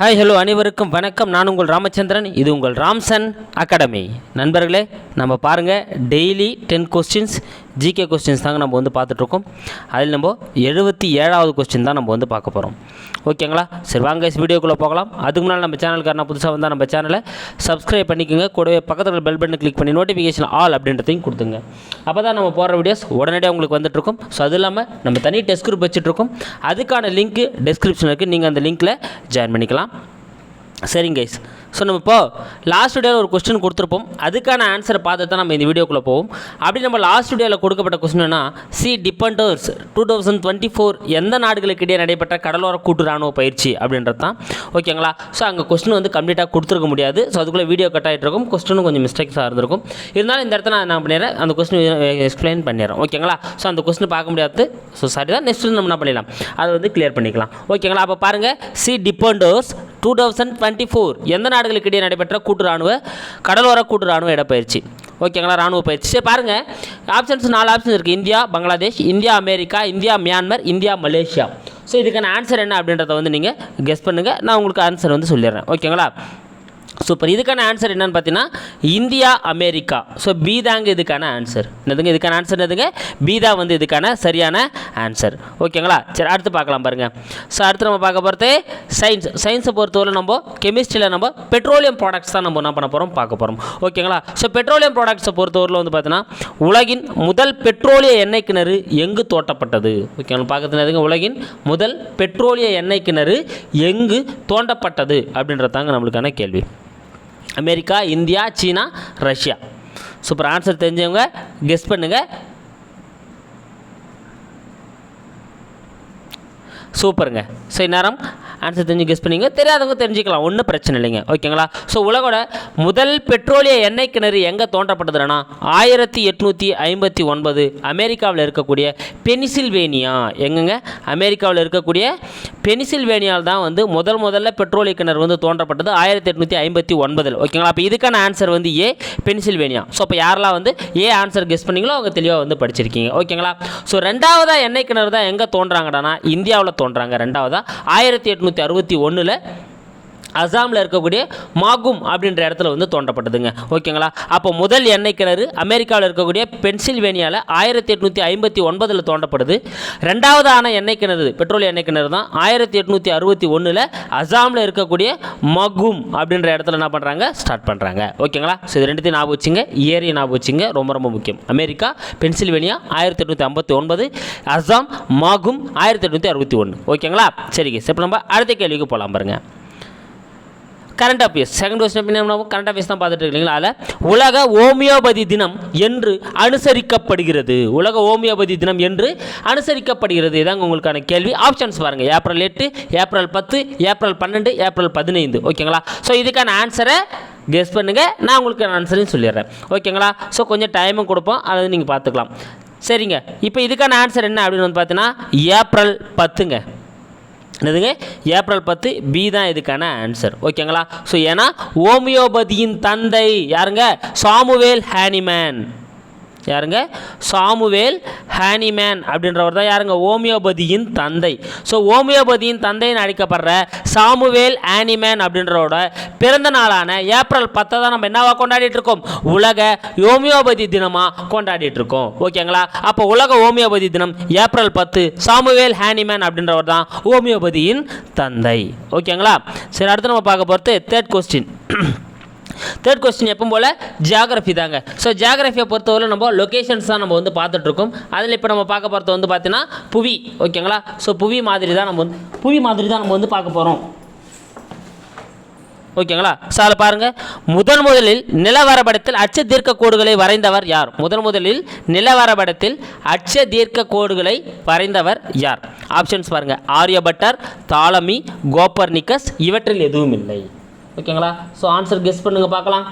Hi hello அனைவருக்கும் வணக்கம். நான் உங்கள் ராமச்சந்திரன். இது உங்கள் ராம்சன் அகாடமி. நண்பர்களே நம்ம பாருங்கள் daily ten questions GK questions தாங்க நம்ம வந்து பார்த்துட்ருக்கோம். அதில் நம்ம எழுபத்தி ஏழாவது கொஸ்டின் தான் நம்ம வந்து பார்க்க போகிறோம் ஓகேங்களா சரி வாங்க வீடியோக்குள்ளே போகலாம். அதுக்கு முன்னால் நம்ம சேனலுக்காரனா புதுசாக வந்தால் நம்ம சேனலை சப்ஸ்கிரைப் பண்ணிக்கோங்க. கூடவே பக்கத்தில் பெல் பட்டன் கிளிக் பண்ணி நோட்டிஃபிகேஷன் ஆல் அப்படின்றதையும் கொடுத்துங்க. அப்போ தான் நம்ம போடுற வீடியோஸ் உடனடியாக உங்களுக்கு வந்துட்டுருக்கும் ஸோ அது இல்லாமல் நம்ம தனி டெஸ்ட் குரூப் வச்சுட்ருக்கோம். அதுக்கான லிங்க்கு டெஸ்கிரிப்ஷனில் இருக்குது நீங்கள் அந்த லிங்க்கில் ஜாயின் பண்ணிக்கலாம். சரிங்க கைஸ் ஸோ நம்ம இப்போ லாஸ்ட் வீடியோவில் ஒரு கொஸ்டின் கொடுத்துருப்போம். அதுக்கான ஆன்சரை பார்த்து தான் நம்ம இந்த வீடியோக்குள்ளே போவோம். அப்படி நம்ம லாஸ்ட் வீடியோவில் கொடுக்கப்பட்ட கொஸ்டின்னா sea defenders two thousand twenty four எந்த நாடுகளுக்கு இடையே நடைபெற்ற கடலோர கூட்டு ராணுவ பயிற்சி அப்படின்றது தான். ஓகேங்களா ஸோ அங்கே கொஸ்டின் வந்து கம்ப்ளீட்டாக கொடுத்துருக்க முடியாது. ஸோ அதுக்குள்ளே வீடியோ கட் ஆகிட்டு இருக்கும் கொஸ்டினும் கொஞ்சம் மிஸ்டேக்ஸாக இருந்திருக்கும். இருந்தாலும் இந்த இடத்துல நான் என்ன பண்ணிடுறேன்? அந்த கொஸ்டின் எக்ஸ்பிளைன் பண்ணிடுறேன். ஓகேங்களா ஸோ அந்த கொஸ்டின் பார்க்க முடியாது. ஸோ சாரி தான். நெக்ஸ்ட் நம்ம என்ன பண்ணிடலாம்? அதை வந்து கிளியர் பண்ணிக்கலாம். ஓகேங்களா அப்போ பாருங்கள் sea defenders two thousand twenty four எந்த நாடுகளுக்கு இடையே நடைபெற்ற கூட்டு ராணுவ கடலோர கூட்டு ராணுவ இடப்பயிற்சி. ஓகேங்களா ராணுவ பயிற்சி. சரி பாருங்கள் ஆப்ஷன்ஸ் நாலு ஆப்ஷன் இருக்குது India Bangladesh India America India Myanmar India Malaysia. So இதுக்கான ஆன்சர் என்ன அப்படின்றத வந்து நீங்கள் கெஸ் பண்ணுங்கள் நான் உங்களுக்கு ஆன்சர் வந்து சொல்லிடுறேன். ஓகேங்களா சூப்பர் இதுக்கான ஆன்சர் என்னன்னு பார்த்தீங்கன்னா இந்தியா அமெரிக்கா. ஸோ பி தாங்க இதுக்கான ஆன்சர் என்னதுங்க? இதுக்கான ஆன்சர் என்னதுங்க? பி தான் வந்து இதுக்கான சரியான ஆன்சர் ஓகேங்களா சரி அடுத்து பார்க்கலாம் பாருங்கள் ஸோ அடுத்து நம்ம பார்க்க போகிறது சயின்ஸ் சயின்ஸை பொறுத்தவரை நம்ம கெமிஸ்ட்ரியில் நம்ம பெட்ரோலியம் ப்ராடக்ட்ஸ் தான் நம்ம என்ன பண்ண போகிறோம் பார்க்க போகிறோம் ஓகேங்களா ஸோ பெட்ரோலியம் ப்ராடக்ட்ஸை பொறுத்தவரையில் வந்து பார்த்தீங்கன்னா உலகின் முதல் பெட்ரோலிய எண்ணெய் கிணறு எங்கு தோட்டப்பட்டது? ஓகேங்களா பார்க்கறதுங்க உலகின் முதல் பெட்ரோலிய எண்ணெய் கிணறு எங்கு தோண்டப்பட்டது? அப்படின்றது தாங்க நம்மளுக்கான கேள்வி. அமெரிக்கா இந்தியா சீனா ரஷ்யா. சூப்பர் ஆன்சர் தெரிஞ்சவங்க கெஸ் பண்ணுங்கள் சூப்பருங்க. ஸோ இந்நேரம் ஆன்சர் தெரிஞ்சு கெஸ் பண்ணீங்க. தெரியாதவங்க தெரிஞ்சுக்கலாம். ஒன்றும் பிரச்சனை இல்லைங்க. ஓகேங்களா? ஸோ உலகோட முதல் பெட்ரோலிய எண்ணெய் கிணறு எங்கே தோன்றப்பட்டதுன்னா ஆயிரத்தி எட்நூற்றி ஐம்பத்தி ஒன்பது அமெரிக்காவில் இருக்கக்கூடிய பெனிசில்வேனியா. எங்கங்க? அமெரிக்காவில் இருக்கக்கூடிய பெனிசில்வேனியாவில் தான் வந்து முதல் முதல்ல பெட்ரோலிய கிணறு வந்து தோன்றப்பட்டது ஆயிரத்தி எட்நூற்றி ஐம்பத்தி ஒன்பதில். ஓகேங்களா? அப்போ இதுக்கான ஆன்சர் வந்து ஏ பென்சில்வேனியா. ஸோ அப்போ யாரெல்லாம் வந்து ஏ ஆன்சர் கெஸ் பண்ணீங்களோ அவங்க தெளிவாக வந்து படிச்சிருக்கீங்க. ஓகேங்களா? ஸோ ரெண்டாவதாக எண்ணெய் கிணறு தான் எங்கே தோன்றாங்கடானா இந்தியாவில் தோன்றாங்க. ரெண்டாவதாக ஆயிரத்தி எட்நூற்றி அறுபத்தி ஒன்றில் அசாமில் இருக்கக்கூடிய மாகும் அப்படின்ற இடத்துல வந்து தோண்டப்பட்டதுங்க ஓகேங்களா? அப்போ முதல் எண்ணெய் கிணறு அமெரிக்காவில் இருக்கக்கூடிய பென்சில்வேனியாவில் ஆயிரத்தி எட்நூற்றி ஐம்பத்தி ஒன்பதில் தோண்டப்படுது ரெண்டாவதான எண்ணெய் கிணறு பெட்ரோல் எண்ணெய் கிணறு தான் ஆயிரத்தி எட்நூற்றி அறுபத்தி ஒன்றில் அசாமில் இருக்கக்கூடிய மகும் அப்படின்ற இடத்துல என்ன பண்ணுறாங்க ஸ்டார்ட் பண்ணுறாங்க ஓகேங்களா? ஸோ இது ரெண்டுத்தையும் ஞாபகம் வச்சுங்க. ஏரியா ஞாபகம் வச்சுங்க. ரொம்ப ரொம்ப முக்கியம். அமெரிக்கா பென்சில்வேனியா ஆயிரத்தி எட்நூற்றி ஐம்பத்தி ஒன்பது. அசாம் மாகும் ஆயிரத்தி எட்நூற்றி அறுபத்தி ஒன்று ஓகேங்களா? சரிங்க. இப்போ நம்ம அடுத்த கேள்விக்கு போகலாம் பாருங்கள் கரண்ட் அஃபேர்ஸ் செகண்ட் கொஸ்டின் என்ன கரண்ட் அஃபேர்ஸ் தான் பார்த்துட்டு இருக்கீங்களா அதில் உலக ஓமியோபதி தினம் என்று அனுசரிக்கப்படுகிறது. உலக ஓமியோபதி தினம் என்று அனுசரிக்கப்படுகிறது. இதாங்க உங்களுக்கான கேள்வி. ஆப்ஷன்ஸ் பாருங்கள் ஏப்ரல் எட்டு ஏப்ரல் பத்து ஏப்ரல் பன்னெண்டு ஏப்ரல் பதினைந்து. ஓகேங்களா ஸோ இதுக்கான ஆன்சரை கெஸ் பண்ணுங்கள் நான் உங்களுக்கு ஆன்சரையும் சொல்லிடுறேன். ஓகேங்களா ஸோ கொஞ்சம் டைமும் கொடுப்போம். அதை நீங்கள் பார்த்துக்கலாம். சரிங்க. இப்போ இதுக்கான ஆன்சர் என்ன அப்படின்னு வந்து பார்த்தீங்கன்னா ஏப்ரல் பத்துங்க. என்னதுங்க? ஏப்ரல் பத்து பி தான் இதுக்கான ஆன்சர் ஓகேங்களா ஸோ ஏன்னா ஹோமியோபதியின் தந்தை யாருங்க? Samuel Hahnemann. யாருங்க? சாமுவேல் ஹேனிமேன் அப்படின்றவர் தான் யாருங்க? ஹோமியோபதியின் தந்தை. ஸோ ஹோமியோபதியின் தந்தைன்னு அழைக்கப்படுற சாமுவேல் ஹேனிமேன் அப்படின்றவோட பிறந்த நாளான ஏப்ரல் பத்தை தான் நம்ம என்னவா கொண்டாடிட்டு இருக்கோம் உலக ஹோமியோபதி தினமாக கொண்டாடிட்டு இருக்கோம் ஓகேங்களா? அப்போ உலக ஹோமியோபதி தினம் ஏப்ரல் பத்து சாமுவேல் ஹேனிமேன் அப்படின்றவர் தான் ஹோமியோபதியின் தந்தை. ஓகேங்களா? சரி அடுத்து நம்ம பார்க்க போகிறது தேர்ட் கொஸ்டின் தேர்ட் கொஸ்டின் எப்போ போல் ஜியாகிரஃபி தாங்க. ஸோ ஜியாகிரஃபியை பொறுத்தவரை நம்ம லொக்கேஷன்ஸ் தான் நம்ம வந்து பார்த்துட்ருக்கோம் அதில் இப்போ நம்ம பார்க்க போகிறது வந்து பார்த்தீங்கன்னா புவி ஓகேங்களா ஸோ புவி மாதிரி தான் நம்ம வந்து புவி மாதிரி தான் நம்ம வந்து பார்க்க போகிறோம் ஓகேங்களா ஸோ அதில் பாருங்கள் முதன் முதலில் நிலவரைபடத்தில் அச்ச தீர்க்க கோடுகளை வரைந்தவர் யார்? முதன் முதலில் நிலவரைபடத்தில் அச்ச தீர்க்க கோடுகளை வரைந்தவர் யார்? ஆப்ஷன்ஸ் பாருங்கள் ஆரியபட்டர் தாலமி கோப்பர்னிக்கஸ் இவற்றில் எதுவும் இல்லை. ஓகேங்களா? ஸோ ஆன்சர் கெஸ் பண்ணுங்க பார்க்கலாம்.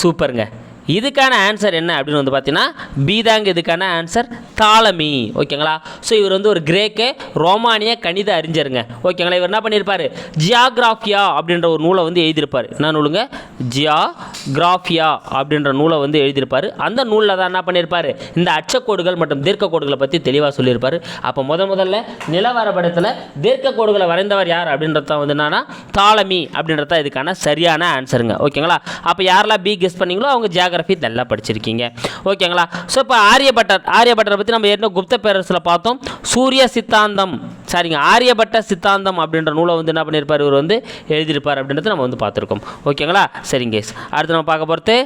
சூப்பருங்க. இதுக்கான ஆன்சர் என்ன அப்படின்னு வந்து பார்த்தீங்கன்னா பி தாங்க இதுக்கான ஆன்சர் தாலமி ஓகேங்களா ஸோ இவர் வந்து ஒரு கிரேக்கு ரோமானிய கணித அறிஞருங்க. ஓகேங்களா இவர் என்ன பண்ணியிருப்பார் ஜியாகிராஃபியா அப்படின்ற ஒரு நூலை வந்து எழுதியிருப்பார். என்ன நூலுங்க? ஜியாகிராஃபியா அப்படின்ற நூலை வந்து எழுதியிருப்பார். அந்த நூலில் தான் என்ன பண்ணியிருப்பார் இந்த அச்சக்கோடுகள் மற்றும் தீர்க்க கோடுகளை பற்றி தெளிவாக சொல்லியிருப்பார். அப்போ முத முதல்ல நிலவரப்படத்தில் தீர்க்க கோடுகளை வரைந்தவர் யார் அப்படின்றது தான் வந்து என்னன்னா தாலமி அப்படின்றது தான் இதுக்கான சரியான ஆன்சருங்க ஓகேங்களா அப்போ யாரெல்லாம் பி கெஸ் பண்ணீங்களோ அவங்க ஜியாக ஜியாகிரஃபி நல்லா படிச்சிருக்கீங்க. ஓகேங்களா ஸோ இப்போ ஆரியபட்டர் ஆரியபட்டரை பற்றி நம்ம ஏற்கனவே குப்த பேரரசில் பார்த்தோம். சூரிய சித்தாந்தம் சரிங்க ஆரியபட்ட சித்தாந்தம் அப்படின்ற நூலை வந்து என்ன பண்ணியிருப்பார் இவர் வந்து எழுதியிருப்பார் அப்படின்றத நம்ம வந்து பார்த்துருக்கோம். ஓகேங்களா சரிங்க அடுத்து நம்ம பார்க்க போகிறது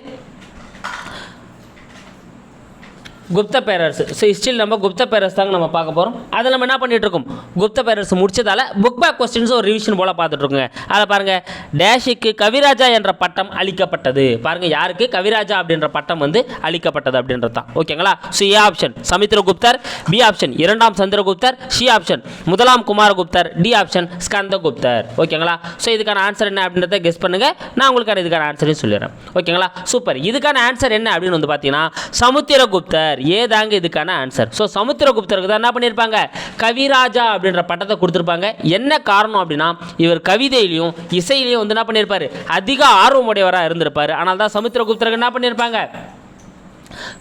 குப்த பேரரசு. ஸோ ஹிஸ்ட்ரியில் நம்ம குப்த பேரரசு தாங்க நம்ம பார்க்க போகிறோம் அதில் நம்ம என்ன பண்ணிட்டு இருக்கோம் குப்த பேரரசு முடிச்சதால புக் பேக் கொஸ்டின்ஸ் ஒரு ரிவிஷன் போல் பார்த்துட்ருக்கோங்க அதை பாருங்கள் டேஷுக்கு கவிராஜா என்ற பட்டம் அளிக்கப்பட்டது. பாருங்கள் யாருக்கு? கவிராஜா அப்படின்ற பட்டம் வந்து அளிக்கப்பட்டது அப்படின்றது தான். ஓகேங்களா ஸோ ஏ ஆப்ஷன் சமுத்திரகுப்தர் பி ஆப்ஷன் இரண்டாம் சந்திரகுப்தர் சி ஆப்ஷன் முதலாம் குமாரகுப்தர் டி ஆப்ஷன் ஸ்கந்தகுப்தர் ஓகேங்களா ஸோ இதுக்கான ஆன்சர் என்ன அப்படின்றத கெஸ் பண்ணுங்கள் நான் உங்களுக்கான இதுக்கான ஆன்சரையும் சொல்லிடுறேன். ஓகேங்களா சூப்பர் இதுக்கான ஆன்சர் என்ன அப்படின்னு வந்து பார்த்தீங்கன்னா சமுத்திரகுப்தர் ஏதாங்க இதுக்கான ஆன்சர் ஸோ சமுத்திரகுப்தருக்கு தான் என்ன பண்ணியிருப்பாங்க கவிராஜா அப்படின்ற பட்டத்தை கொடுத்துருப்பாங்க. என்ன காரணம் அப்படின்னா இவர் கவிதையிலையும் இசையிலையும் வந்து என்ன பண்ணியிருப்பார் அதிக ஆர்வமுடையவராக இருந்திருப்பார். ஆனால் தான் சமுத்திரகுப்தருக்கு என்ன பண்ணியிருப்பாங்க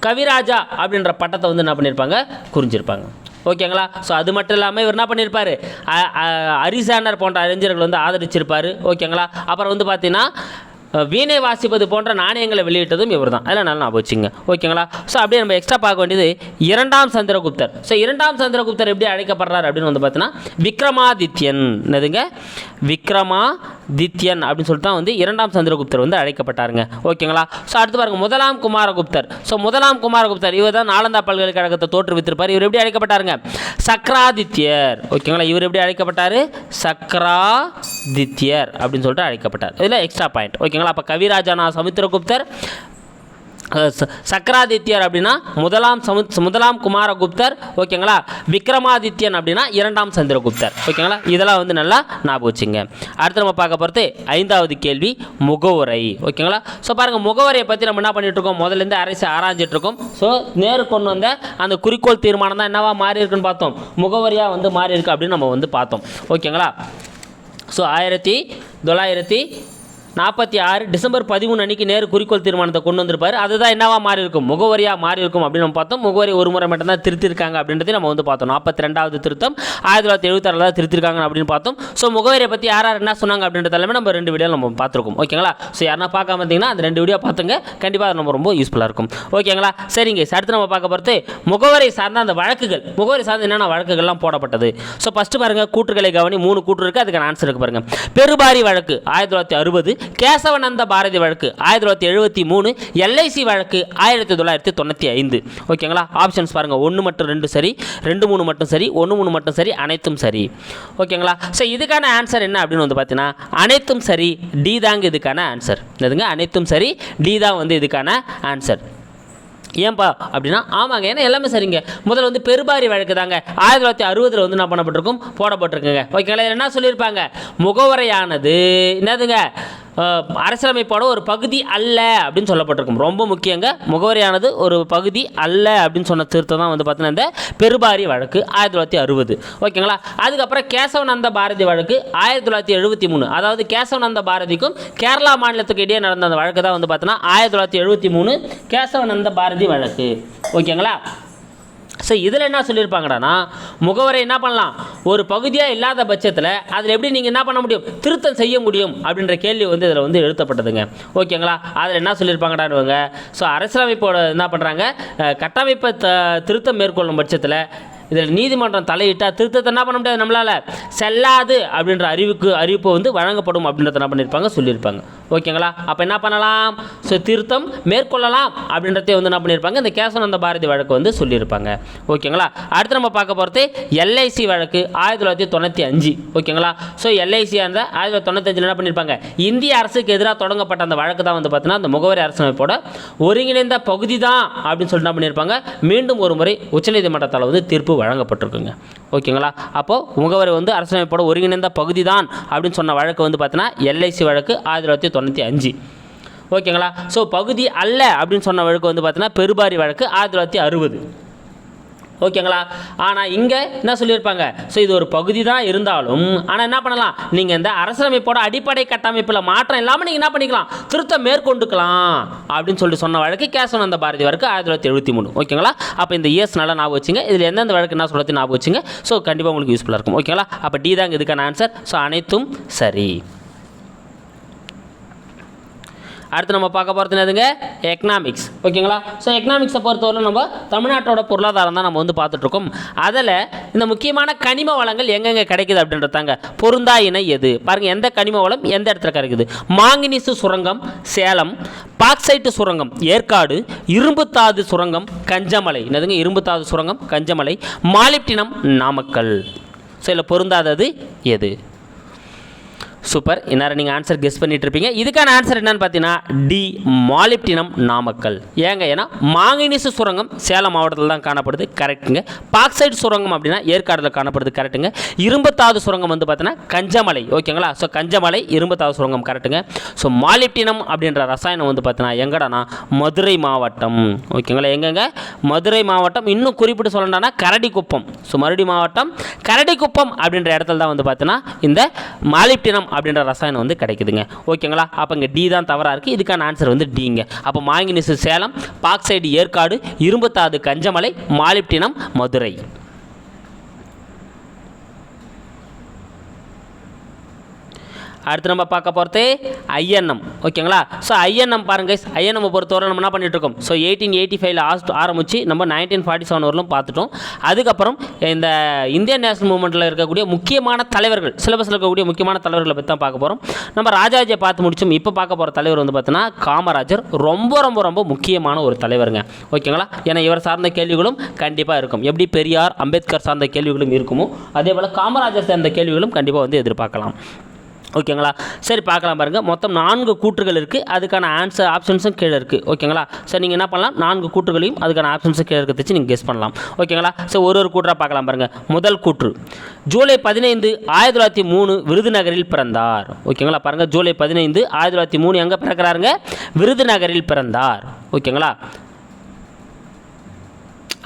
கவிராஜா அப்படின்ற பட்டத்தை வந்து என்ன பண்ணியிருப்பாங்க குறிஞ்சிருப்பாங்க. ஓகேங்களா? ஸோ அது மட்டும் இல்லாமல் இவர் என்ன பண்ணியிருப்பார் அரிசானர் போன்ற அறிஞர்கள் வந்து ஆதரிச்சிருப்பார். ஓகேங்களா? அப்புறம் வந்து பார்த்தீங்கன்னா வீணை வாசிப்பது போன்ற நாணயங்களை வெளியிட்டதும் இவர் தான் அதில் நல்லா ஞாபகம் வச்சுங்க. ஓகேங்களா? ஸோ அப்படியே நம்ம எக்ஸ்ட்ரா பார்க்க வேண்டியது இரண்டாம் சந்திரகுப்தர். ஸோ இரண்டாம் சந்திரகுப்தர் எப்படி அழைக்கப்படுறார் அப்படின்னு வந்து பார்த்தீங்கன்னா விக்ரமாதித்யன். என்னதுங்க? தித்யன் அப்படின்னு சொல்லிட்டு தான் வந்து இரண்டாம் சந்திரகுப்தர் வந்து அழைக்கப்பட்டாருங்க. ஓகேங்களா? ஸோ அடுத்து பாருங்கள் முதலாம் குமாரகுப்தர். ஸோ முதலாம் குமாரகுப்தர் இவர் தான் நாலந்தா பல்கலைக்கழகத்தை தோற்றுவித்திருப்பார். இவர் எப்படி அழைக்கப்பட்டாருங்க? சக்ராதித்யர் ஓகேங்களா? இவர் எப்படி அழைக்கப்பட்டார்? சக்ராதித்யர் அப்படின்னு சொல்லிட்டு அழைக்கப்பட்டார். இதில் எக்ஸ்ட்ரா பாயிண்ட் ஓகேங்களா? அப்போ கவிராஜானா சமுத்திரகுப்தர் சக்கராதித்யர் அப்படின்னா முதலாம் சமு முதலாம் குமாரகுப்தர் ஓகேங்களா? விக்ரமாதித்யன் அப்படின்னா இரண்டாம் சந்திரகுப்தர். ஓகேங்களா? இதெல்லாம் வந்து நல்லா ஞாபகம் வச்சுங்க. அடுத்து நம்ம பார்க்க போகிறது ஐந்தாவது கேள்வி முகவுரை. ஓகேங்களா? ஸோ பாருங்கள் முகவரியை பற்றி நம்ம என்ன பண்ணிட்டு இருக்கோம் முதல்லேருந்து அரசு ஆராய்ஞ்சிட்டு இருக்கோம் ஸோ நேரு கொண்டு வந்த அந்த குறிக்கோள் தீர்மானம் தான் என்னவா மாறி இருக்குன்னு பார்த்தோம். முகவரியாக வந்து மாறி இருக்கு அப்படின்னு நம்ம வந்து பார்த்தோம். ஓகேங்களா? ஸோ ஆயிரத்தி தொள்ளாயிரத்தி நாற்பத்தி ஆறு டிசம்பர் பதிமூணு அன்னைக்கு நேரு குறிக்கோள் தீர்மானத்தை கொண்டு வந்திருப்பார். அதுதான் என்னவா மாறி இருக்கும் முகவரியாக மாறி இருக்கும் அப்படின்னு நம்ம பார்த்தோம். முகவரி ஒரு முறை மட்டும்தான் திருத்திருக்காங்க அப்படின்றதையும் நம்ம வந்து பார்த்தோம். நாற்பத்தி ரெண்டாவது திருத்தம் ஆயிரத்தி தொள்ளாயிரத்தி எழுபத்தாறில் தான் திருத்திருக்காங்க அப்படின்னு பார்த்தோம். ஸோ முகவரியை பற்றி யார் யார் என்ன சொன்னாங்க அப்படின்றது எல்லாமே நம்ம ரெண்டு வீடியோ நம்ம பார்த்துருக்கோம். ஓகேங்களா? ஸோ யாருன்னா பார்க்காம இருந்தீங்கன்னா அந்த ரெண்டு வீடியோ பார்த்துங்க. கண்டிப்பாக அது நம்ம ரொம்ப யூஸ்ஃபுல்லாக இருக்கும். ஓகேங்களா? சரிங்க அடுத்து நம்ம பார்க்க போகிறது முகவரை சார்ந்த அந்த வழக்குகள். முகவரி சார்ந்த என்னென்ன வழக்குகள்லாம் போடப்பட்டது? ஸோ ஃபஸ்ட்டு பாருங்கள் கூற்றுகளை கவனி மூணு கூற்று இருக்குது அதுக்கான ஆன்சர் இருக்குது பாருங்கள் பெருபாரி வழக்கு ஆயிரத்தி தொள்ளாயிரத்தி அறுபது. கேசவநந்த பாரதி வழக்கு ஆயிரத்தி தொள்ளாயிரத்தி எழுபத்தி மூணு எல்ஐசி வழக்கு ஆயிரத்தி தொள்ளாயிரத்தி தொண்ணூற்றி ஐந்து. ஓகேங்களா? ஆப்ஷன்ஸ் பாருங்கள் ஒன்று மட்டும் ரெண்டு சரி. ரெண்டு மூணு மட்டும் சரி. ஒன்று மூணு மட்டும் சரி. அனைத்தும் சரி. ஓகேங்களா? ஸோ இதுக்கான ஆன்சர் என்ன அப்படின்னு வந்து பார்த்தீங்கன்னா அனைத்தும் சரி டி தாங்க இதுக்கான ஆன்சர் என்னதுங்க? அனைத்தும் சரி டி தான் வந்து இதுக்கான ஆன்சர் ஏன்பா? அப்படின்னா ஆமாங்க. ஏன்னா எல்லாமே சரிங்க. முதல்ல வந்து பெருபாரி வழக்கு தாங்க. ஆயிரத்தி தொள்ளாயிரத்தி அறுபதில் வந்து என்ன பண்ணப்பட்டிருக்கும் போடப்பட்டிருக்குங்க. ஓகேங்களா? என்ன சொல்லியிருப்பாங்க? முகவரையானது. என்னதுங்க? அரசியலமைப்போட ஒரு பகுதி அல்ல அப்படின்னு சொல்லப்பட்டிருக்கும். ரொம்ப முக்கியங்க. முகவரியானது ஒரு பகுதி அல்ல அப்படின்னு சொன்ன திருத்தம் தான் வந்து பார்த்தீங்கன்னா இந்த பெருபாரி வழக்கு ஆயிரத்தி தொள்ளாயிரத்தி அறுபது. ஓகேங்களா? அதுக்கப்புறம் கேசவநந்த பாரதி வழக்கு ஆயிரத்தி தொள்ளாயிரத்தி எழுபத்தி மூணு. அதாவது கேசவநந்த பாரதிக்கும் கேரளா மாநிலத்துக்கு இடையே நடந்த அந்த வழக்கு தான் வந்து பார்த்தீங்கன்னா ஆயிரத்தி தொள்ளாயிரத்தி எழுபத்தி மூணு கேசவநந்த பாரதி வழக்கு. ஓகேங்களா? ஸோ இதில் என்ன சொல்லியிருப்பாங்கடான்னா முகவரை என்ன பண்ணலாம்? ஒரு பகுதியாக இல்லாத பட்சத்தில் அதில் எப்படி நீங்கள் என்ன பண்ண முடியும்? திருத்தம் செய்ய முடியும் அப்படின்ற கேள்வி வந்து இதில் வந்து எழுத்தப்பட்டதுங்க. ஓகேங்களா? அதில் என்ன சொல்லியிருப்பாங்கடான்னுவங்க. ஸோ அரசியலமைப்போட என்ன பண்ணுறாங்க கட்டமைப்பை த திருத்தம் மேற்கொள்ளும் பட்சத்தில் இதில் நீதிமன்றம் தலையிட்டால் திருத்தத்தை என்ன பண்ண முடியாது நம்மளால்? செல்லாது அப்படின்ற அறிவுக்கு அறிவிப்பு வந்து வழங்கப்படும் அப்படின்றத என்ன பண்ணியிருப்பாங்க சொல்லியிருப்பாங்க. ஓகேங்களா? அப்போ என்ன பண்ணலாம்? ஸோ திருத்தம் மேற்கொள்ளலாம் அப்படின்றதே வந்து என்ன பண்ணியிருப்பாங்க இந்த கேசவனந்த பாரதி வழக்கு வந்து சொல்லியிருப்பாங்க. ஓகேங்களா? அடுத்து நம்ம பார்க்க போகிறது எல்ஐசி வழக்கு ஆயிரத்தி தொள்ளாயிரத்தி தொண்ணூற்றி அஞ்சு. ஓகேங்களா? ஸோ எல்ஐசி அந்த ஆயிரத்தி தொள்ளாயிரத்தி தொண்ணூத்தஞ்சில் என்ன பண்ணியிருப்பாங்க இந்திய அரசுக்கு எதிராக தொடங்கப்பட்ட அந்த வழக்கு தான் வந்து பார்த்தீங்கன்னா அந்த முகவரி அரசமைப்போட ஒருங்கிணைந்த பகுதி தான் அப்படின்னு சொல்லிட்டு என்ன பண்ணியிருப்பாங்க மீண்டும் ஒரு முறை உச்சநீதிமன்றத்தால் வந்து தீர்ப்பு வழங்கப்பட்டிருக்குங்க. ஓகேங்களா? அப்போது முகவரி வந்து அரசமைப்போட ஒருங்கிணைந்த பகுதி தான் அப்படின்னு சொன்ன வழக்கு வந்து பார்த்தீங்கன்னா எல்ஐசி வழக்கு ஆயிரத்தி தொள்ளாயிரத்தி தொண்ணூற்றி அஞ்சு. ஓகேங்களா? ஸோ பகுதி அல்ல அப்படின்னு சொன்ன வழக்கு வந்து பார்த்தீங்கன்னா பெருபாரி வழக்கு ஆயிரத்தி தொள்ளாயிரத்தி அறுபது. ஓகேங்களா? ஆனால் இங்கே என்ன சொல்லியிருப்பாங்க? ஸோ இது ஒரு பகுதி தான் இருந்தாலும் ஆனால் என்ன பண்ணலாம்? நீங்கள் இந்த அரசியலமைப்போட அடிப்படை கட்டமைப்பில் மாற்றம் இல்லாமல் நீங்கள் என்ன பண்ணிக்கலாம்? திருத்தம் மேற்கொண்டுக்கலாம் அப்படின்னு சொல்லிட்டு சொன்ன வழக்கு கேசவனந்த பாரதி வழக்கு ஆயிரத்தி தொள்ளாயிரத்தி எழுபத்தி மூணு. ஓகேங்களா? அப்போ இந்த இயர்ஸ் நல்லா ஞாபகம் வச்சுங்க. இதில் எந்தெந்த வழக்கு என்ன சொல்கிறது ஞாபகம் வச்சுங்க. ஸோ கண்டிப்பாக உங்களுக்கு யூஸ்ஃபுல்லாக இருக்கும். ஓகேங்களா? அப்போ டி தாங்க இதுக்கான ஆன்சர் ஸோ அனைத்தும் சரி. அடுத்து நம்ம பார்க்க போகிறது என்னதுங்க? எக்கனாமிக்ஸ் ஓகேங்களா? ஸோ எக்கனாமிக்ஸை பொறுத்தவரை நம்ம தமிழ்நாட்டோட பொருளாதாரம் தான் நம்ம வந்து பார்த்துட்ருக்கோம். அதில் இந்த முக்கியமான கனிம வளங்கள் எங்கெங்கே கிடைக்குது அப்படின்றதாங்க. பொருந்தா இணை எது? பாருங்கள் எந்த கனிம வளம் எந்த இடத்துல கிடைக்குது? மாங்கனீசு சுரங்கம் சேலம் பாக்சைட்டு சுரங்கம் ஏற்காடு இரும்புத்தாது சுரங்கம் கஞ்சமலை. என்னதுங்க? இரும்புத்தாது சுரங்கம் கஞ்சமலை மாலிப்டினம் நாமக்கல். ஸோ இதில் பொருந்தாதது எது? சூப்பர் இந்நேரம் நீங்கள் ஆன்சர் கெஸ் பண்ணிட்டு இருப்பீங்க. இதுக்கான ஆன்சர் என்னன்னு பார்த்தீங்கன்னா டி மாலிப்டினம் நாமக்கல். ஏங்க ஏன்னா மாங்கனீசு சுரங்கம் சேலம் மாவட்டத்தில் தான் காணப்படுது. கரெக்ட்டுங்க பாக்சைட் சுரங்கம் அப்படின்னா ஏற்காடில் காணப்படுது. கரெக்டுங்க இரும்பத்தாது சுரங்கம் வந்து பார்த்தீங்கன்னா கஞ்சமலை. ஓகேங்களா ஸோ கஞ்சமலை இரும்புத்தாது சுரங்கம். கரெக்ட்டுங்க ஸோ மாலிப்டினம் அப்படின்ற ரசாயனம் வந்து பார்த்தீங்கன்னா எங்கடானா மதுரை மாவட்டம். ஓகேங்களா எங்கெங்க? மதுரை மாவட்டம். இன்னும் குறிப்பிட்டு சொல்லணும்னா கரடிக்குப்பம். ஸோ மறுபடி மாவட்டம். கரடிக்குப்பம் அப்படின்ற இடத்துல தான் வந்து பார்த்தீங்கன்னா இந்த மாலிப்டினம் அப்படின்ற ரசாயனம் வந்து கிடைக்குதுங்க. ஓகேங்களா? அப்போ இங்கே டி தான் தவறாக இருக்குது இதுக்கான ஆன்சர் வந்து டிங்க அப்போ மாங்கனீசு சேலம் பாக்சைடு ஏற்காடு இரும்புத்தாது கஞ்சமலை மாலிப்டினம் மதுரை. அடுத்து நம்ம பார்க்க போகிறது ஐஎன்எம். ஓகேங்களா? ஸோ ஐஎன்எம் பாருங்க ஐஎன்எம் பொறுத்தவரை நம்ம என்ன பண்ணிட்டு இருக்கோம் ஸோ எயிட்டீன் எயிட்டி ஃபைவ்ல ஆஸ்ட் ஆரம்பிச்சு நம்ம நைன்டீன் ஃபார்ட்டி செவன் வரலும் பார்த்துட்டோம். அதுக்கப்புறம் இந்த இந்தியன் நேஷனல் மூவ்மெண்ட்டில் இருக்கக்கூடிய முக்கியமான தலைவர்கள் சிலபஸில் இருக்கக்கூடிய முக்கியமான தலைவர்களை பற்றி தான் பார்க்க போகிறோம் நம்ம ராஜாஜியை பார்த்து முடிச்சோம். இப்போ பார்க்க போகிற தலைவர் வந்து பார்த்தீங்கன்னா காமராஜர். ரொம்ப ரொம்ப ரொம்ப முக்கியமான ஒரு தலைவருங்க. ஓகேங்களா? ஏன்னா இவர் சார்ந்த கேள்விகளும் கண்டிப்பாக இருக்கும். எப்படி பெரியார் அம்பேத்கர் சார்ந்த கேள்விகளும் இருக்குமோ அதே போல் காமராஜர் சார்ந்த கேள்விகளும் கண்டிப்பாக வந்து எதிர்பார்க்கலாம். ஓகேங்களா? சரி பார்க்கலாம் பாருங்கள் மொத்தம் நான்கு கூற்றுகள் இருக்குது அதுக்கான ஆன்சர் ஆப்ஷன்ஸும் கீழே இருக்குது ஓகேங்களா? சரி நீங்கள் என்ன பண்ணலாம்? நான்கு கூற்றுகளையும் அதுக்கான ஆப்ஷன்ஸும் கீழே இருக்க வச்சு நீங்கள் கெஸ் பண்ணலாம். ஓகேங்களா? சரி ஒரு ஒரு கூற்றாக பார்க்கலாம் பாருங்கள் முதல் கூற்று. ஜூலை பதினைந்து ஆயிரத்தி தொள்ளாயிரத்தி மூணு விருதுநகரில் பிறந்தார். ஓகேங்களா? பாருங்கள் ஜூலை பதினைந்து ஆயிரத்தி தொள்ளாயிரத்தி மூணு எங்கே பிறக்கிறாருங்க? விருதுநகரில் பிறந்தார். ஓகேங்களா?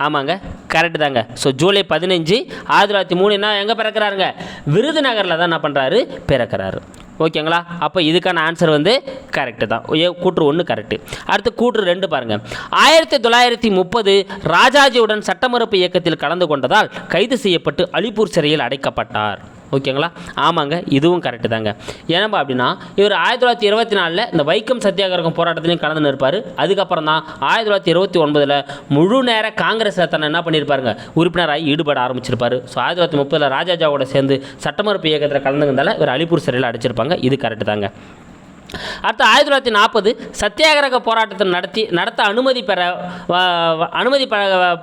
ஆமாங்க கரெக்டு தாங்க. ஸோ ஜூலை பதினஞ்சு ஆயிரத்தி தொள்ளாயிரத்தி மூணு என்ன எங்கே பிறக்கிறாருங்க? விருதுநகரில் தான் என்ன பண்ணுறாரு பிறக்கிறாரு. ஓகேங்களா? அப்போ இதுக்கான ஆன்சர் வந்து கரெக்டு தான். கூற்று ஒன்று கரெக்டு அடுத்து கூற்று ரெண்டு பாருங்கள் ஆயிரத்தி தொள்ளாயிரத்தி முப்பது ராஜாஜியுடன் சட்டமறுப்பு இயக்கத்தில் கலந்து கொண்டதால் கைது செய்யப்பட்டு அலிப்பூர் சிறையில் அடைக்கப்பட்டார். ஓகேங்களா? ஆமாங்க இதுவும் கரெக்டு தாங்க. ஏன்னா அப்படின்னா இவர் ஆயிரத்தி தொள்ளாயிரத்தி இருபத்தி நாலில் இந்த வைக்கம் சத்தியாகிரகம் போராட்டத்திலையும் கலந்து நிற்பார். அதுக்கப்புறம் தான் ஆயிரத்தி தொள்ளாயிரத்தி இருபத்தி ஒன்பதில் முழு நேர காங்கிரஸ் தன்னை என்ன பண்ணியிருப்பாருங்க? உறுப்பினராகி ஈடுபட ஆரம்பிச்சிருப்பார். ஸோ ஆயிரத்தி தொள்ளாயிரத்தி முப்பதில் ராஜாஜாவோட சேர்ந்து சட்டமறுப்பு இயக்கத்தில் கலந்துக்கிறதால இவர் அலிப்பூர் சிறையில் அடைச்சிருப்பாங்க. இது கரெக்டு தாங்க. அடுத்து ஆயிரத்தி தொள்ளாயிரத்தி நாற்பது சத்தியாகிரக போராட்டத்தை நடத்தி நடத்த அனுமதி பெற அனுமதி பெற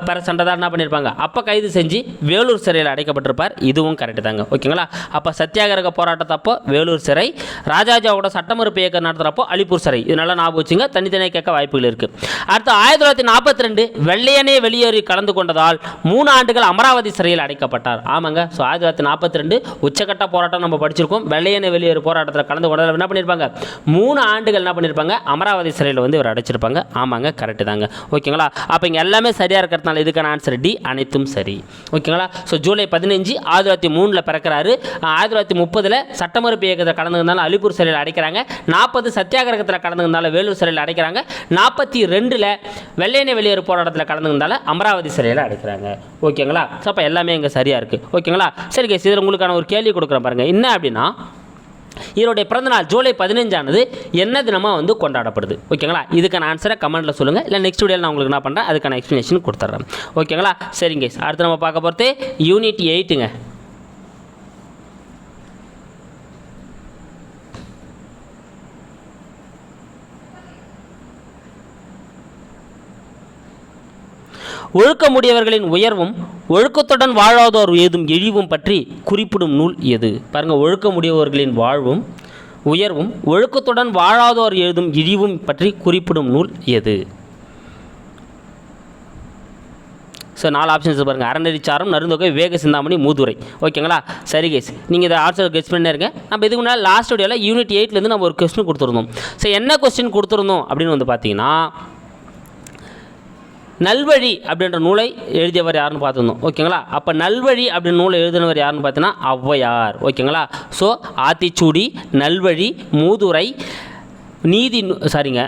பெற சென்றதா என்ன பண்ணியிருப்பாங்க? அப்போ கைது செஞ்சு வேலூர் சிறையில் அடைக்கப்பட்டிருப்பார். இதுவும் கரெக்டு தாங்க. ஓகேங்களா? அப்போ சத்தியாகிரக போராட்டத்தப்போ வேலூர் சிறை ராஜாஜாவோட சட்டமறுப்பு இயக்கம் நடத்துகிறப்போ அலிப்பூர் சிறை. இது நல்லா ஞாபகம் வச்சுங்க தனித்தனியாக கேட்க வாய்ப்புகள் இருக்குது அடுத்து ஆயிரத்தி தொள்ளாயிரத்தி நாற்பத்தி ரெண்டு வெள்ளையனே வெளியேறி கலந்து கொண்டதால் மூணு ஆண்டுகள் அமராவதி சிறையில் அடைக்கப்பட்டார். ஆமாங்க. ஸோ ஆயிரத்தி தொள்ளாயிரத்தி நாற்பத்தி ரெண்டு உச்சக்கட்ட போராட்டம் நம்ம படிச்சிருக்கோம். வெள்ளையனே வெளியேறு போராட்டத்தில் கலந்து கொண்டதால் என்ன பண்ணியிருப்பாங்க? மூணு ஆண்டுகள் என்ன பண்ணியிருப்பாங்க அமராவதி சிறையில் வந்து இவர் அடைச்சிருப்பாங்க. ஆமாங்க கரெக்டு தாங்க. ஓகேங்களா? அப்போ இங்கே எல்லாமே சரியாக இருக்கிறதுனால இதுக்கான ஆன்சர் டி அனைத்தும் சரி. ஓகேங்களா? ஸோ ஜூலை பதினஞ்சு ஆயிரத்தி தொள்ளாயிரத்தி மூணில் பிறக்கிறாரு. ஆயிரத்தி தொள்ளாயிரத்தி முப்பதில் சட்டமறுப்பு இயக்கத்தில் கலந்துருந்தாலும் அலிப்பூர் சிறையில் அடைக்கிறாங்க. நாற்பது சத்தியாகிரகத்தில் கலந்துருந்தாலும் வேலூர் சிறையில் அடைக்கிறாங்க. நாற்பத்தி ரெண்டில் வெள்ளையனே வெளியேறு போராட்டத்தில் கலந்துருந்தாலும் அமராவதி சிறையில் அடைக்கிறாங்க. ஓகேங்களா? ஸோ அப்போ எல்லாமே இங்கே சரியாக இருக்குது ஓகேங்களா? சரி கேஸ் இதில் உங்களுக்கான ஒரு கேள்வி கொடுக்குறேன் பாருங்கள் என்ன அப்படின்னா இவருடைய பிறந்தநாள் ஜூலை பதினஞ்சானது என்ன தினமாக வந்து கொண்டாடப்படுது? ஓகேங்களா? இதுக்கான ஆன்சரை கமெண்ட்டில் சொல்லுங்கள் இல்லை நெக்ஸ்ட் வீடியோவில் நான் உங்களுக்கு என்ன பண்ணுறேன் அதுக்கான எக்ஸ்ப்ளனேஷன் கொடுத்துட்றேன். ஓகேங்களா? சரிங்க அடுத்து நம்ம பார்க்க போகிறது யூனிட் எயிட்டுங்க ஒழுக்கமுடையவர்களின் உயர்வும் ஒழுக்கத்துடன் வாழாதோர் ஏதும் இழிவும் பற்றி குறிப்பிடும் நூல் எது? பாருங்க ஒழுக்கமுடையவர்களின் வாழ்வும் உயர்வும் ஒழுக்கத்துடன் வாழாதோர் எழுதும் இழிவும் பற்றி குறிப்பிடும் நூல் எது? ஸோ நாலு ஆப்ஷன்ஸ் பாருங்கள் அறநெறிச்சாரம் நருந்தொகை வேக சிந்தாமணி மூதுரை. ஓகேங்களா சரி கேஸ் நீங்கள் இதை ஆன்சர் கெஸ் பண்ணிருங்க நம்ம இதுக்கு முன்னாடி லாஸ்ட் வீடியோவில் யூனிட் எயிட்லேருந்து நம்ம ஒரு கொஸ்டின் கொடுத்துருந்தோம். ஸோ என்ன கொஸ்டின் கொடுத்துருந்தோம் அப்படின்னு வந்து பார்த்தீங்கன்னா நல்வழி அப்படின்ற நூலை எழுதியவர் யாருன்னு பார்த்துருந்தோம் ஓகேங்களா? அப்போ நல்வழி அப்படின்னு நூலை எழுதினவர் யாருன்னு பார்த்தீங்கன்னா ஔவையார். ஓகேங்களா? ஸோ ஆத்திச்சூடி நல்வழி மூதுரை நீதி சாரிங்க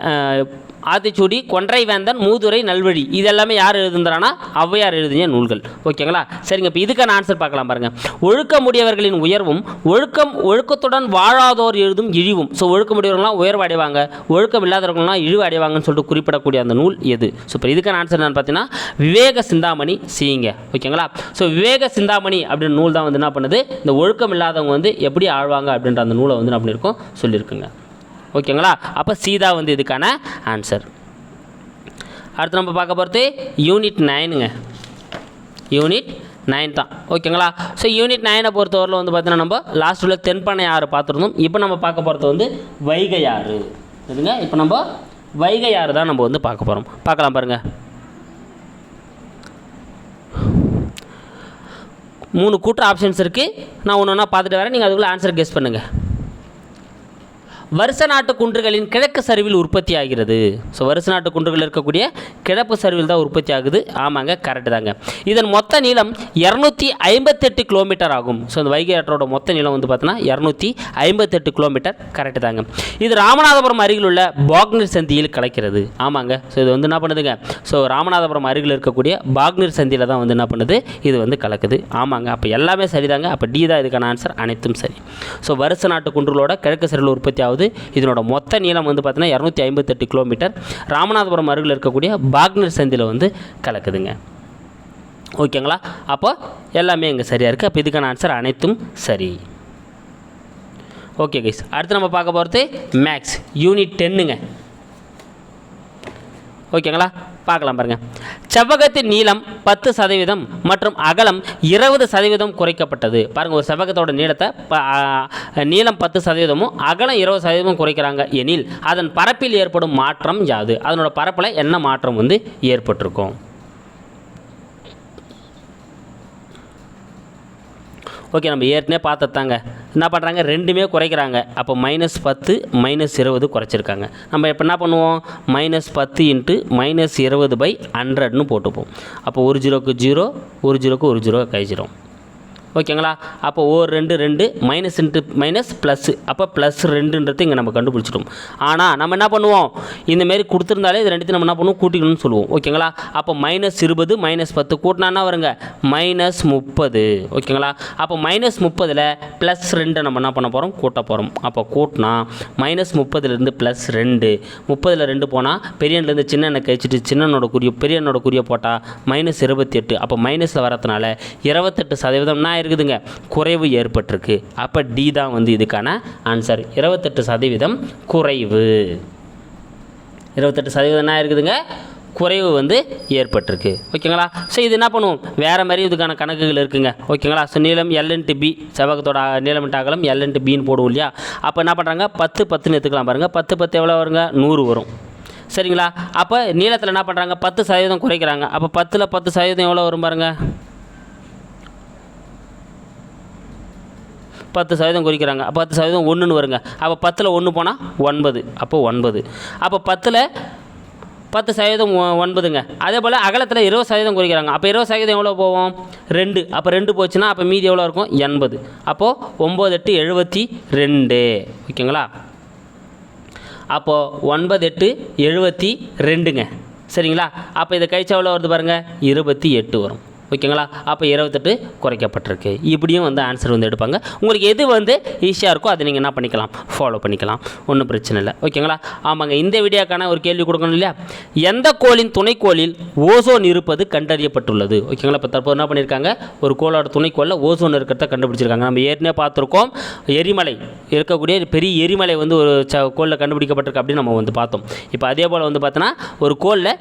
ஆத்திச்சூடி கொன்றை வேந்தன் மூதுரை நல்வழி. இது எல்லாமே யார் எழுதுந்தானா ஔவையார் எழுதிய நூல்கள். ஓகேங்களா? சரிங்க இப்போ இதுக்கான ஆன்சர் பார்க்கலாம் பாருங்கள் ஒழுக்கமுடையவர்களின் உயர்வும் ஒழுக்கம் ஒழுக்கத்துடன் வாழாதோர் எழுதும் இழிவும். ஸோ ஒழுக்கமுடையவர்கள்லாம் உயர்வு அடைவாங்க. ஒழுக்கம் இல்லாதவர்கள்லாம் இழிவு அடைவாங்கன்னு சொல்லிட்டு குறிப்பிடக்கூடிய அந்த நூல் எது? ஸோ இப்போ இதுக்கான ஆன்சர் என்னன்னு பார்த்தீங்கன்னா விவேக சிந்தாமணி சீங்க. ஓகேங்களா? ஸோ விவேக சிந்தாமணி அப்படின்ற நூல் தான் வந்து என்ன பண்ணுது? இந்த ஒழுக்கம் இல்லாதவங்க வந்து எப்படி ஆழ்வாங்க அப்படின்ற அந்த நூலை வந்து என்ன பண்ணியிருக்கோம்? சொல்லியிருக்குங்க. ஓகேங்களா? அப்போ சீதா வந்து இதுக்கான ஆன்சர் அடுத்து நம்ம பார்க்க போகிறது யூனிட் நைனுங்க யூனிட் நைன் தான். ஓகேங்களா? ஸோ யூனிட் நைனை பொறுத்தவரையில் வந்து பார்த்தீங்கன்னா நம்ம லாஸ்ட் உள்ள தென்பனை ஆறு பார்த்துருந்தோம். இப்போ நம்ம பார்க்க போகிறது வந்து வைகை ஆறு. சரிங்க? இப்போ நம்ம வைகை ஆறு தான் நம்ம வந்து பார்க்க போகிறோம் பார்க்கலாம் பாருங்கள் மூணு கூட்டு ஆப்ஷன்ஸ் இருக்குது நான் ஒன்று ஒன்றா பார்த்துட்டு வரேன். நீங்கள் அதுக்குள்ளே ஆன்சர் கெஸ் பண்ணுங்கள் வருஷ நாட்டு குன்றுகளின் கிழக்கு சரிவில் உற்பத்தி ஆகிறது. ஸோ வருஷ நாட்டு குன்றுகள் இருக்கக்கூடிய கிழக்கு சரிவில் தான் உற்பத்தி ஆகுது. ஆமாங்க கரெக்டு தாங்க. இதன் மொத்த நீளம் இரநூத்தி ஐம்பத்தெட்டு கிலோமீட்டர் ஆகும். ஸோ இந்த வைகை ஆற்றோட மொத்த நீளம் வந்து பார்த்தோன்னா இரநூத்தி ஐம்பத்தெட்டு கிலோமீட்டர் கரெக்டு தாங்க. இது ராமநாதபுரம் அருகில் உள்ள பாக்னீர் சந்தியில் கலக்கிறது. ஆமாங்க ஸோ இது வந்து என்ன பண்ணுதுங்க? ஸோ ராமநாதபுரம் அருகில் இருக்கக்கூடிய பாக்னீர் சந்தியில் தான் வந்து என்ன பண்ணுது? இது வந்து கலக்குது. ஆமாங்க அப்போ எல்லாமே சரிதாங்க. அப்போ டி தான் இதுக்கான ஆன்சர் அனைத்தும் சரி. ஸோ வருஷ நாட்டு குன்றுகளோட கிழக்கு சரிவில் உற்பத்தி ஆகுது. இதனோட மொத்த நீளம் வந்து பார்த்தீங்கன்னா இரநூத்தி ஐம்பத்தெட்டு கிலோமீட்டர். ராமநாதபுரம் அருகில் இருக்கக்கூடிய பாக்னர் சந்தியில் வந்து கலக்குதுங்க. ஓகேங்களா? அப்போ எல்லாமே இங்கே சரியாக இருக்குது அப்போ இதுக்கான ஆன்சர் அனைத்தும் சரி. ஓகே கைஸ் அடுத்து நம்ம பார்க்க போகிறது மேக்ஸ் யூனிட் டென்னுங்க ஓகேங்களா? பார்க்கலாம் பாருங்க. செவ்வகத்தின் நீளம் பத்து சதவீதம் மற்றும் அகலம் இருபது சதவீதம் குறைக்கப்பட்டது. பாருங்க ஒரு செவ்வகத்தோட நீளத்தை ப- நீளம் பத்து சதவீதமும் அகலம் இருபது சதவீதமும் குறைக்கிறாங்க எனில் அதன் பரப்பில் ஏற்படும் மாற்றம் யாது? அதனோட பரப்பில் என்ன மாற்றம் வந்து ஏற்பட்டிருக்கும்? ஓகே நம்ம ஏற்கனவே பார்த்ததாங்க என்ன பண்ணுறாங்க ரெண்டுமே குறைக்கிறாங்க. அப்போ மைனஸ் பத்து மைனஸ் இருபது குறைச்சிருக்காங்க. நம்ம இப்போ என்ன பண்ணுவோம்? மைனஸ் பத்து இன்ட்டு மைனஸ் இருபது பை ஹண்ட்ரட்னு போட்டுப்போம். அப்போ ஒரு ஜீரோக்கு ஜீரோ ஒரு ஜீரோக்கு ஒரு ஜீரோ கழிச்சிரும் ஓகேங்களா? அப்போ ஓ ரெண்டு ரெண்டு மைனஸ் இன்ட்டு மைனஸ் ப்ளஸ்ஸு அப்போ ப்ளஸ் ரெண்டுன்றது இங்கே நம்ம கண்டுபிடிச்சிடும் ஆனால் நம்ம என்ன பண்ணுவோம்? இந்தமாரி கொடுத்துருந்தாலே இது ரெண்டுத்தையும் நம்ம என்ன பண்ணுவோம்? கூட்டிக்கணும்னு சொல்லுவோம். ஓகேங்களா? அப்போ மைனஸ் இருபது மைனஸ் பத்து கூட்டினா என்ன வருங்க? மைனஸ் முப்பது. ஓகேங்களா? அப்போ மைனஸ் முப்பதில் ப்ளஸ் ரெண்டை நம்ம என்ன பண்ண போகிறோம் கூட்ட போகிறோம் அப்போ கூட்டினா மைனஸ் முப்பதுலேருந்து ப்ளஸ் ரெண்டு. முப்பதில் ரெண்டு போனால் பெரியன்லேருந்து சின்ன கழிச்சிட்டு சின்னனோட குறிய பெரியனோட எண்ணோட குறிய போட்டால் மைனஸ் இருபத்தி எட்டு அப்போ மைனஸில் வரதுனால இருபத்தெட்டு சதவீதம்னா இருக்குதுங்க. குறைவு ஏற்பட்டிருக்கு. அப்போ டி தான் வந்து இதுக்கான ஆன்சர் இருபத்தெட்டு சதவீதம் குறைவு. இருபத்தெட்டு சதவீதம் என்ன இருக்குதுங்க? குறைவு வந்து ஏற்பட்டிருக்கு. ஓகேங்களா? ஸோ இது என்ன பண்ணுவோம்? வேறு மாதிரி இதுக்கான கணக்குகள் இருக்குங்க. ஓகேங்களா? ஸோ நீளம் எல்என்ட்டு பி செவகத்தோட நீளமிட்ட அகலம் எல்என்ட்டு பின்னு போடுவோம் இல்லையா? அப்போ என்ன பண்ணுறாங்க பத்து பத்துன்னு எடுத்துக்கலாம் பாருங்கள் பத்து பத்து எவ்வளோ வருங்க? நூறு வரும். சரிங்களா? அப்போ நீளத்தில் என்ன பண்ணுறாங்க பத்து சதவீதம் குறைக்கிறாங்க. அப்போ பத்தில் பத்து சதவீதம் எவ்வளோ வரும் பாருங்கள் பத்து சதவீதம் குறிக்கிறாங்க. பத்து சதவீதம் ஒன்றுன்னு வருங்க. அப்போ பத்தில் ஒன்று போனால் ஒன்பது. அப்போ ஒன்பது. அப்போ பத்தில் பத்து சதவீதம் ஒன்பதுங்க. அதே போல் அகலத்தில் இருபது சதவீதம் குறிக்கிறாங்க. அப்போ இருபது சதவீதம் எவ்வளோ போவோம்? ரெண்டு. அப்போ ரெண்டு போச்சுன்னா அப்போ மீதி எவ்வளோ இருக்கும்? எண்பது. அப்போது ஒம்பது எட்டு எழுபத்தி ரெண்டு. ஓகேங்களா? அப்போது ஒன்பது எட்டு எழுபத்தி ரெண்டுங்க. சரிங்களா? அப்போ இதை கழிச்சா எவ்வளோ வருது பாருங்கள் இருபத்தி எட்டு வரும். ஓகேங்களா? அப்போ இருபத்தெட்டு குறைக்கப்பட்டிருக்கு. இப்படியும் வந்து ஆன்சர் வந்து எடுப்பாங்க. உங்களுக்கு எது வந்து ஈஸியாக இருக்கோ அதை நீங்கள் என்ன பண்ணிக்கலாம்? ஃபாலோ பண்ணிக்கலாம். ஒன்றும் பிரச்சனை இல்லை. ஓகேங்களா? ஆமாங்க இந்த வீடியோக்கான ஒரு கேள்வி கொடுக்கணும் இல்லையா? எந்த கோளின் துணைக்கோளில் ஓசோன் இருப்பது கண்டறியப்பட்டுள்ளது? ஓகேங்களா? இப்போ தற்போது என்ன பண்ணியிருக்காங்க ஒரு கோளோட துணைக்கோளில் ஓசோன் இருக்கிறத கண்டுபிடிச்சிருக்காங்க. நம்ம ஏற்கனவே பார்த்துருக்கோம். எரிமலை இருக்கக்கூடிய பெரிய எரிமலை வந்து ஒரு ச கோளில் கண்டுபிடிக்கப்பட்டிருக்கு அப்படின்னு நம்ம வந்து பார்த்தோம். இப்போ அதே போல் வந்து பார்த்தோன்னா ஒரு கோளில்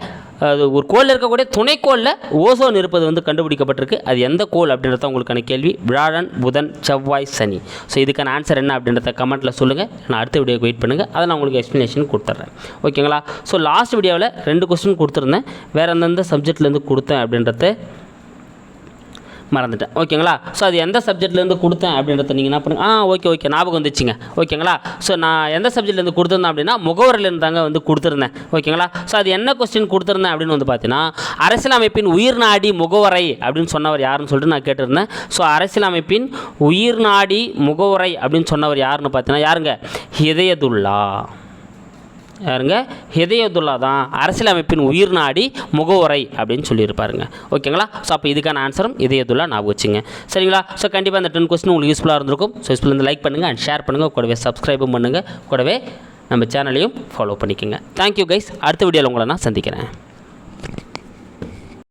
அது ஒரு கோளில் இருக்கக்கூடிய துணைக்கோளில் ஓசோன் இருப்பது வந்து கண்டுபிடிக்கப்பட்டிருக்கு. அது எந்த கோள் அப்படின்றத உங்களுக்கான கேள்வி. வியாழன் புதன் செவ்வாய் சனி. ஸோ இதுக்கான ஆன்சர் என்ன அப்படின்றத கமெண்ட்டில் சொல்லுங்கள் நான் அடுத்த வீடியோக்கு வெயிட் பண்ணுங்கள் அதை நான் உங்களுக்கு எக்ஸ்ப்ளனேஷன் கொடுத்துட்றேன் ஓகேங்களா ஸோ லாஸ்ட் வீடியோவில் ரெண்டு கொஸ்டின் கொடுத்துருந்தேன். வேறு எந்தெந்த சப்ஜெக்ட்லேருந்து கொடுத்தேன் அப்படின்றத மறந்துட்டேன். ஓகேங்களா? ஸோ அது எந்த சப்ஜெக்ட்லேருந்து கொடுத்தேன் அப்படின்றத நீங்கள் என்ன பண்ணுங்க? ஆ ஓகே ஓகே ஞாபகம் வந்துச்சுங்க. ஓகேங்களா? ஸோ நான் எந்த சப்ஜெக்ட்லேருந்து கொடுத்துருந்தேன் அப்படின்னா முகவரிலேருந்து தாங்க வந்து கொடுத்துருந்தேன். ஓகேங்களா? ஸோ அது என்ன கொஸ்டின் கொடுத்துருந்தேன் அப்படின்னு வந்து பார்த்தீங்கன்னா அரசியலமைப்பின் உயிர்நாடி முகவரை அப்படின்னு சொன்னவர் யாருன்னு சொல்லிட்டு நான் கேட்டிருந்தேன். ஸோ அரசியலமைப்பின் உயிர்நாடி முகவரை அப்படின்னு சொன்னவர் யாருன்னு பார்த்தீங்கன்னா யாருங்க? ஹிதயதுல்லா. யாருங்க ஹிதயதுல்லா தான் அரசியலமைப்பின் உயிர் நாடி முகவுரை அப்படின்னு சொல்லியிருப்பாருங்க. ஓகேங்களா? ஸோ அப்போ இதுக்கான ஆன்சரும் இதயதுல்லா ஞாபகம் வச்சுங்க. சரிங்களா? ஸோ கண்டிப்பாக அந்த டென் கொஸ்டின் உங்களுக்கு யூஸ்ஃபுல்லாக இருந்திருக்கும். ஸோ யூஸ்ஃபுல் வந்து லைக் பண்ணுங்கள் அண்ட் ஷேர் பண்ணுங்கள் கூடவே சப்ஸ்கிரைபும் பண்ணுங்கள் கூடவே நம்ம சேனலையும் ஃபாலோ பண்ணிக்கோங்க. தேங்க்யூ கைஸ் அடுத்த வீடியோவில் உங்களை நான் சந்திக்கிறேன்.